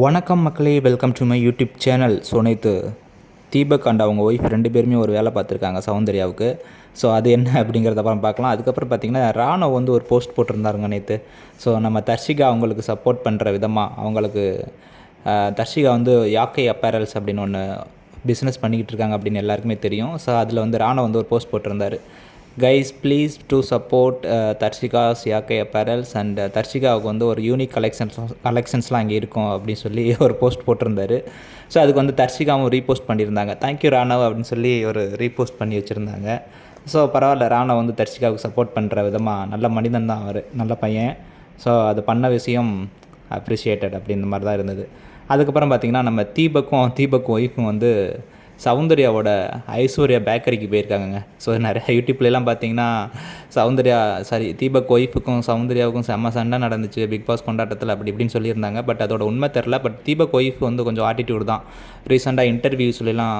வணக்கம் மக்களே welcome to my YouTube channel so நேற்று தீபக் அண்ட் அவங்க ஒய்ஃப் ரெண்டு பேருமே ஒரு வேலை பார்த்துருக்காங்க சௌந்தர்யாவுக்கு. ஸோ அது என்ன அப்படிங்கிறத அப்புறம் பார்க்கலாம். அதுக்கப்புறம் பார்த்தீங்கன்னா ராணவ் வந்து ஒரு போஸ்ட் போட்டிருந்தாருங்க நேற்று ஸோ நம்ம தர்ஷிகா அவங்களுக்கு சப்போர்ட் பண்ணுற விதமாக அவங்களுக்கு தர்ஷிகா வந்து யாக்கை அப்பேரல்ஸ் அப்படின்னு ஒன்று பிஸ்னஸ் பண்ணிக்கிட்டு இருக்காங்க அப்படின்னு எல்லாருக்குமே தெரியும். ஸோ அதில் வந்து ராணவ் வந்து ஒரு போஸ்ட் போட்டிருந்தாரு. Guys please do support Darshika's சியாக்கை apparels and தர்ஷிகாவுக்கு வந்து ஒரு யூனிக் கலெக்ஷன்ஸ் கலெக்ஷன்ஸ்லாம் அங்கே இருக்கும் அப்படின்னு சொல்லி ஒரு போஸ்ட் போட்டிருந்தாரு. ஸோ அதுக்கு வந்து தர்ஷிகாவும் ரீபோஸ்ட் பண்ணியிருந்தாங்க. தேங்க்யூ ராணவ் அப்படின்னு சொல்லி ஒரு ரீபோஸ்ட் பண்ணி வச்சுருந்தாங்க. ஸோ பரவாயில்ல ராணவ் வந்து தர்ஷிகாவுக்கு சப்போர்ட் பண்ணுற விதமாக நல்ல மனிதன் தான் அவர் நல்ல பையன். ஸோ அது பண்ண விஷயம் அப்ரிஷியேட்டட் அப்படின்ற மாதிரி தான் இருந்தது. அதுக்கப்புறம் பார்த்திங்கன்னா நம்ம தீபக்கும் தீபக் ஒய்ஃபும் வந்து சௌந்தர்யாவோட ஐஸ்வர்யா பேக்கரிக்கு போயிருக்காங்கங்க. ஸோ நிறைய யூடியூப்லலாம் பார்த்தீங்கன்னா சௌந்தர்யா சாரி தீபக் ஒய்ஃபுக்கும் சௌந்தர்யாவுக்கும் செம்ம சண்டை நடந்துச்சு பிக் பாஸ் கொண்டாட்டத்தில் அப்படி இப்படின்னு சொல்லியிருந்தாங்க. பட் அதோட உண்மை தெரில பட் தீபக் ஒய்ஃப் வந்து கொஞ்சம் ஆட்டிடியூட் தான். ரீசெண்டாக இன்டர்வியூஸ்லாம்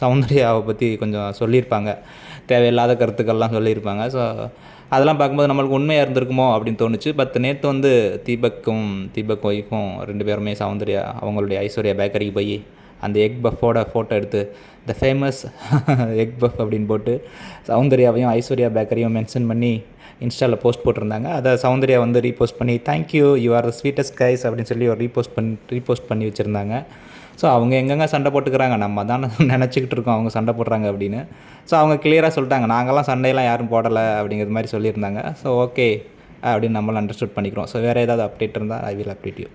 சௌந்தர்யாவை பற்றி கொஞ்சம் சொல்லியிருப்பாங்க. தேவையில்லாத கருத்துக்கள்லாம் சொல்லியிருப்பாங்க. ஸோ அதெல்லாம் பார்க்கும்போது நம்மளுக்கு உண்மையாக இருந்திருக்குமோ அப்படின்னு தோணுச்சு. பட் நேற்று வந்து தீபக்கும் தீபக் ஒய்ஃபும் ரெண்டு பேருமே சௌந்தர்யா அவங்களுடைய ஐஸ்வர்யா பேக்கரிக்கு போய் அந்த எக் பஃபோட ஃபோட்டோ எடுத்து த ஃபேமஸ் எக் பஃப் அப்படின்னு போட்டு சௌந்தர்யாவையும் ஐஸ்வர்யா பேக்கரியும் மென்ஷன் பண்ணி இன்ஸ்டாவில் போஸ்ட் போட்டிருந்தாங்க. அதை சௌந்தர்யா வந்து ரீபோஸ்ட் பண்ணி thank you you are the sweetest guys அப்படின்னு சொல்லி ஒரு ரீபோஸ்ட் பண்ணி ரீபோஸ்ட் பண்ணி வச்சுருந்தாங்க. ஸோ அவங்க எங்கெங்க சண்டை போட்டுக்கிறாங்க நம்ம தான் நினச்சிக்கிட்டு இருக்கோம் அவங்க சண்டை போடுறாங்க அப்படின்னு. ஸோ அவங்க கிளியராக சொல்லிட்டாங்க நாங்கள்லாம் சண்டையெல்லாம் யாரும் போடலை அப்படிங்கிற மாதிரி சொல்லியிருந்தாங்க. ஸோ ஓகே அப்படின்னு நம்மளும் அண்டர்ஸ்டாண்ட் பண்ணிக்கிறோம். ஸோ வேறு ஏதாவது அப்டேட் இருந்தால் ஐ வில் அப்டேட் யூ